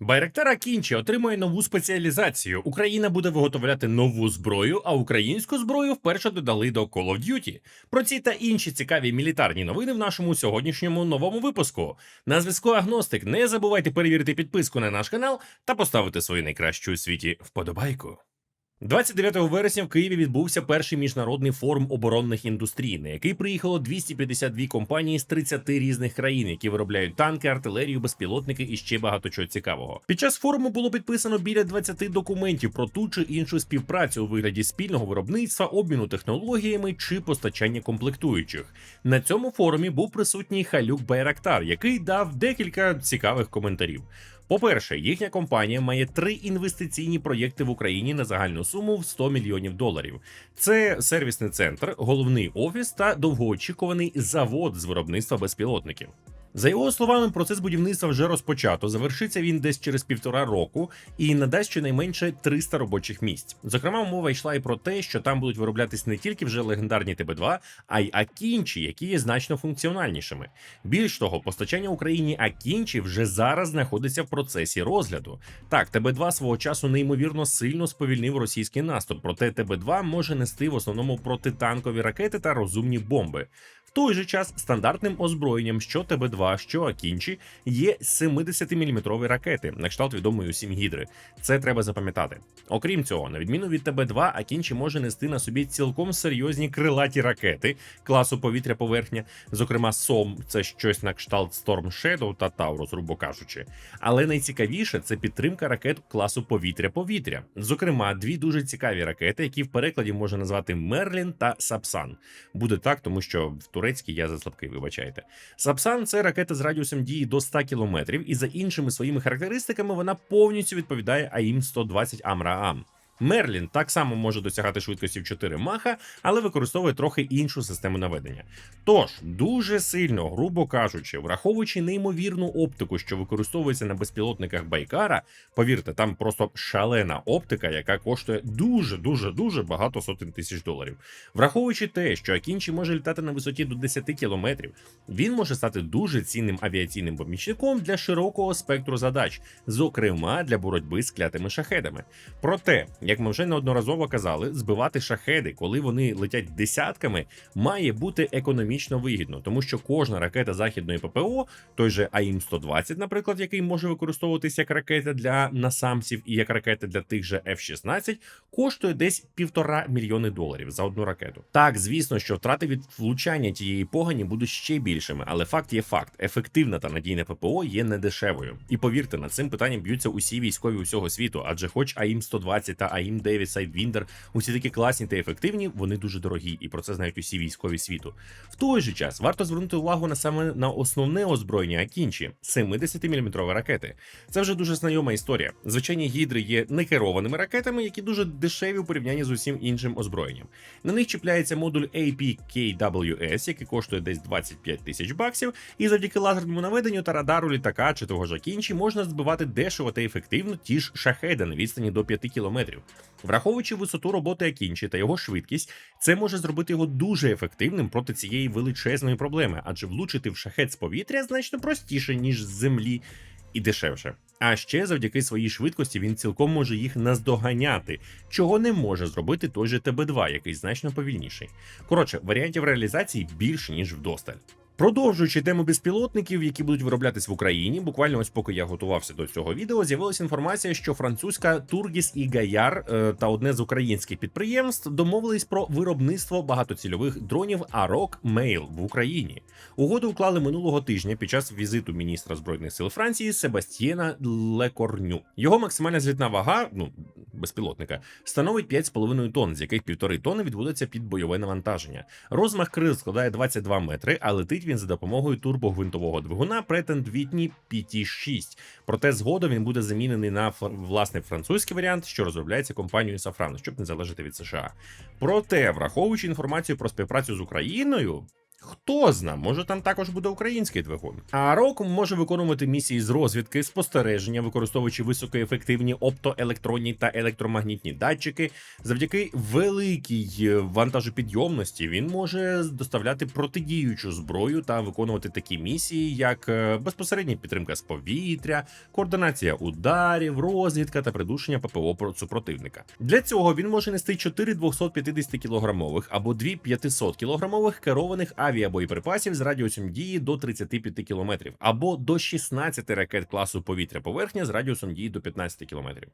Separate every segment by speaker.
Speaker 1: Байрактар Кінчі отримує нову спеціалізацію. Україна буде виготовляти нову зброю, а українську зброю вперше додали до Call of Duty. Про ці та інші цікаві мілітарні новини в нашому сьогоднішньому новому випуску. На зв'язку Агностик. Не забувайте перевірити підписку на наш канал та поставити свою найкращу у світі вподобайку. 29 вересня в Києві відбувся перший міжнародний форум оборонних індустрій, на який приїхало 252 компанії з 30 різних країн, які виробляють танки, артилерію, безпілотники і ще багато чого цікавого. Під час форуму було підписано біля 20 документів про ту чи іншу співпрацю у вигляді спільного виробництва, обміну технологіями чи постачання комплектуючих. На цьому форумі був присутній Халюк Байрактар, який дав декілька цікавих коментарів. По-перше, їхня компанія має три інвестиційні проєкти в Україні на загальну суму в 100 мільйонів доларів. Це сервісний центр, головний офіс та довгоочікуваний завод з виробництва безпілотників. За його словами, процес будівництва вже розпочато. Завершиться він десь через півтора року і надасть щонайменше 300 робочих місць. Зокрема, мова йшла і про те, що там будуть вироблятись не тільки вже легендарні ТБ2, а й Акінчі, які є значно функціональнішими. Більш того, постачання Україні Акінчі вже зараз знаходиться в процесі розгляду. Так, ТБ2 свого часу неймовірно сильно сповільнив російський наступ, проте ТБ2 може нести в основному протитанкові ракети та розумні бомби. В той же час стандартним озброєнням, що ТБ2, що Акінчі, є 70-мм ракети, на кшталт відомої усім гідри. Це треба запам'ятати. Окрім цього, на відміну від ТБ2, Акінчі може нести на собі цілком серйозні крилаті ракети класу повітря-поверхня, зокрема СОМ, це щось на кшталт Storm Shadow та Таурус, грубо кажучи. Але найцікавіше це підтримка ракет класу повітря-повітря. Зокрема, дві дуже цікаві ракети, які в перекладі можна назвати Мерлін та Сапсан. Буде так, тому що в турецькій я за слабкий, вибачайте. Сапсан це ракета з радіусом дії до 100 км, і за іншими своїми характеристиками вона повністю відповідає АІМ 120 Амраам. Мерлін так само може досягати швидкості в 4 маха, але використовує трохи іншу систему наведення. Тож, дуже сильно, грубо кажучи, враховуючи неймовірну оптику, що використовується на безпілотниках Байкара, повірте, там просто шалена оптика, яка коштує дуже дуже дуже багато сотень тисяч доларів. Враховуючи те, що Акінчі може літати на висоті до 10 кілометрів, він може стати дуже цінним авіаційним помічником для широкого спектру задач, зокрема для боротьби з клятими шахедами. Проте, як ми вже неодноразово казали, збивати шахеди, коли вони летять десятками, має бути економічно вигідно, тому що кожна ракета західної ППО, той же АІМ 120, наприклад, який може використовуватись як ракета для насамсів і як ракета для тих же F-16, коштує десь півтора мільйони доларів за одну ракету. Так, звісно, що втрати від влучання тієї погані будуть ще більшими, але факт є факт: ефективна та надійна ППО є недешевою. І повірте, над цим питанням б'ються усі військові усього світу, адже хоч АІМ 120 та АІМ 9 Sidewinder, усі такі класні та ефективні, вони дуже дорогі, і про це знають усі військові світу. В той же час варто звернути увагу на саме на основне озброєння Акінчі 70-мм ракети. Це вже дуже знайома історія. Звичайні гідри є некерованими ракетами, які дуже дешеві у порівнянні з усім іншим озброєнням. На них чіпляється модуль APKWS, який коштує десь 25 тисяч баксів, і завдяки лазерному наведенню та радару літака чи того ж Акінчі можна збивати дешево та ефективно ті ж шахеди на відстані до 5 кілометрів. Враховуючи висоту роботи Акінчі та його швидкість, це може зробити його дуже ефективним проти цієї величезної проблеми, адже влучити в шахет з повітря значно простіше, ніж з землі. І дешевше. А ще завдяки своїй швидкості він цілком може їх наздоганяти, чого не може зробити той же ТБ2, який значно повільніший. Коротше, варіантів реалізації більше ніж вдосталь. Продовжуючи тему безпілотників, які будуть вироблятись в Україні, буквально ось поки я готувався до цього відео, з'явилася інформація, що французька Тургіс і Гаяр е, та одне з українських підприємств домовились про виробництво багатоцільових дронів Арок Мейл в Україні. Угоду уклали минулого тижня під час візиту міністра збройних сил Франції Себастьєна Лекорню. Його максимальна злітна вага, ну безпілотника, становить 5,5 тонн, з яких півтори тонни відводиться під бойове навантаження. Розмах крил складає 22 метри, а летить він за допомогою турбогвинтового двигуна Pretend Whitney PT6. Проте згодом він буде замінений на власний французький варіант, що розробляється компанією Safran, щоб не залежати від США. Проте, враховуючи інформацію про співпрацю з Україною. Хто зна, може там також буде український двигун. А рок може виконувати місії з розвідки, спостереження, використовуючи високоефективні оптоелектронні та електромагнітні датчики. Завдяки великій е, вантажопідйомності він може доставляти протидіючу зброю та виконувати такі місії, як е, безпосередня підтримка з повітря, координація ударів, розвідка та придушення ППО про- супротивника. Для цього він може нести 4 250 кілограмових або 2 500 кілограмових керованих авіабоєприпасів з радіусом дії до 35 кілометрів, або до 16 ракет класу повітря-поверхня з радіусом дії до 15 кілометрів.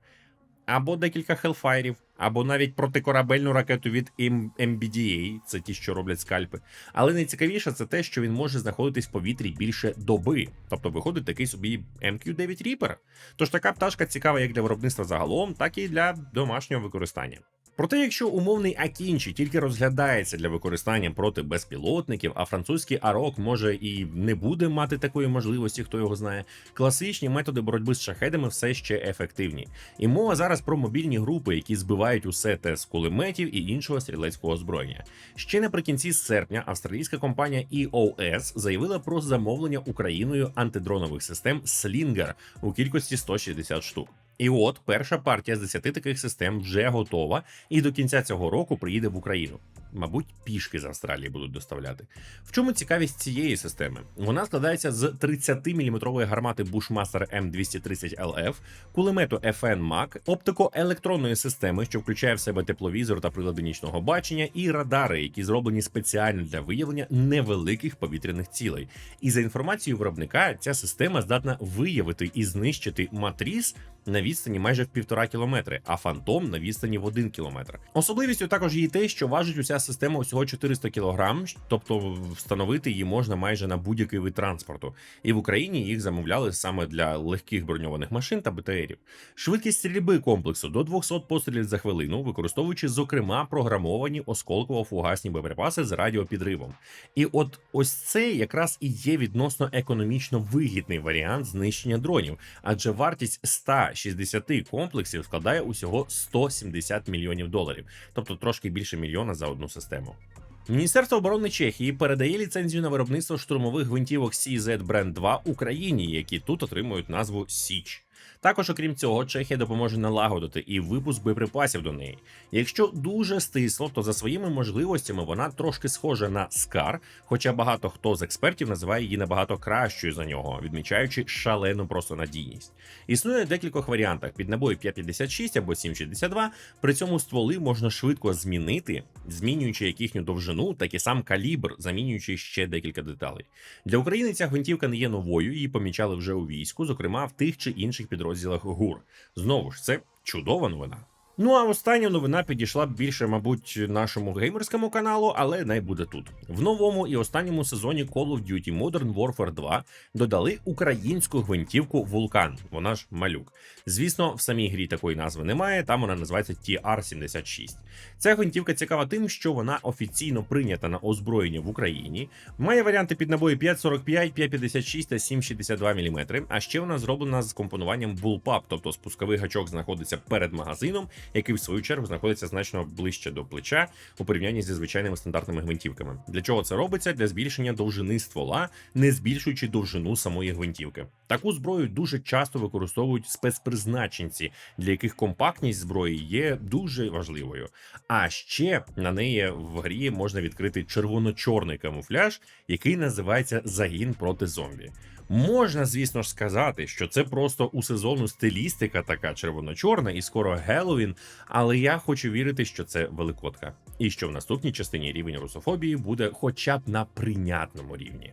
Speaker 1: Або декілька хелфайрів, або навіть протикорабельну ракету від MBDA, це ті, що роблять скальпи. Але найцікавіше це те, що він може знаходитись в повітрі більше доби. Тобто виходить такий собі MQ-9 Reaper. Тож така пташка цікава як для виробництва загалом, так і для домашнього використання. Проте, якщо умовний Акінчі тільки розглядається для використання проти безпілотників, а французький Арок може і не буде мати такої можливості, хто його знає, класичні методи боротьби з шахедами все ще ефективні. І мова зараз про мобільні групи, які збивають усе те з кулеметів і іншого стрілецького озброєння. Ще наприкінці серпня австралійська компанія EOS заявила про замовлення Україною антидронових систем Slinger у кількості 160 штук. І от перша партія з 10 таких систем вже готова, і до кінця цього року приїде в Україну. Мабуть, пішки з Австралії будуть доставляти. В чому цікавість цієї системи? Вона складається з 30-мм гармати Bushmaster M230LF, кулемету FN MAC, оптико-електронної системи, що включає в себе тепловізор та прилади нічного бачення, і радари, які зроблені спеціально для виявлення невеликих повітряних цілей. І за інформацією виробника, ця система здатна виявити і знищити матріс на відстані майже в півтора кілометри, а фантом на відстані в один кілометр. Особливістю також є те, що важить уся система усього 400 кг, тобто встановити її можна майже на будь-який вид транспорту. І в Україні їх замовляли саме для легких броньованих машин та БТРів. Швидкість стрільби комплексу до 200 пострілів за хвилину, використовуючи зокрема програмовані осколково-фугасні боєприпаси з радіопідривом. І от ось це якраз і є відносно економічно вигідний варіант знищення дронів, адже вартість 160 комплексів складає усього 170 мільйонів доларів, тобто трошки більше мільйона за одну систему. Міністерство оборони Чехії передає ліцензію на виробництво штурмових гвинтівок CZ Brand 2 Україні, які тут отримують назву Січ. Також, окрім цього, Чехія допоможе налагодити і випуск боєприпасів до неї. Якщо дуже стисло, то за своїми можливостями вона трошки схожа на Скар, хоча багато хто з експертів називає її набагато кращою за нього, відмічаючи шалену просто надійність. Існує декількох варіантах під набої 5,56 або 7,62, При цьому стволи можна швидко змінити, змінюючи як їхню довжину, так і сам калібр, замінюючи ще декілька деталей. Для України ця гвинтівка не є новою, її помічали вже у війську, зокрема в тих чи інших підрозділах ГУР. Знову ж це чудова новина. Ну а остання новина підійшла б більше, мабуть, нашому геймерському каналу, але не буде тут. В новому і останньому сезоні Call of Duty Modern Warfare 2 додали українську гвинтівку Вулкан. Вона ж малюк. Звісно, в самій грі такої назви немає. Там вона називається TR-76. Ця гвинтівка цікава тим, що вона офіційно прийнята на озброєння в Україні. Має варіанти під набої 5,45, 5,56 та 7,62 мм. А ще вона зроблена з компонуванням Bullpup, тобто спусковий гачок знаходиться перед магазином, який в свою чергу знаходиться значно ближче до плеча у порівнянні зі звичайними стандартними гвинтівками. Для чого це робиться? Для збільшення довжини ствола, не збільшуючи довжину самої гвинтівки. Таку зброю дуже часто використовують спецпризначенці, для яких компактність зброї є дуже важливою. А ще на неї в грі можна відкрити червоно-чорний камуфляж, який називається загін проти зомбі. Можна, звісно ж, сказати, що це просто у сезону стилістика така червоно-чорна і скоро Геловін, але я хочу вірити, що це великодка, і що в наступній частині рівень русофобії буде хоча б на прийнятному рівні.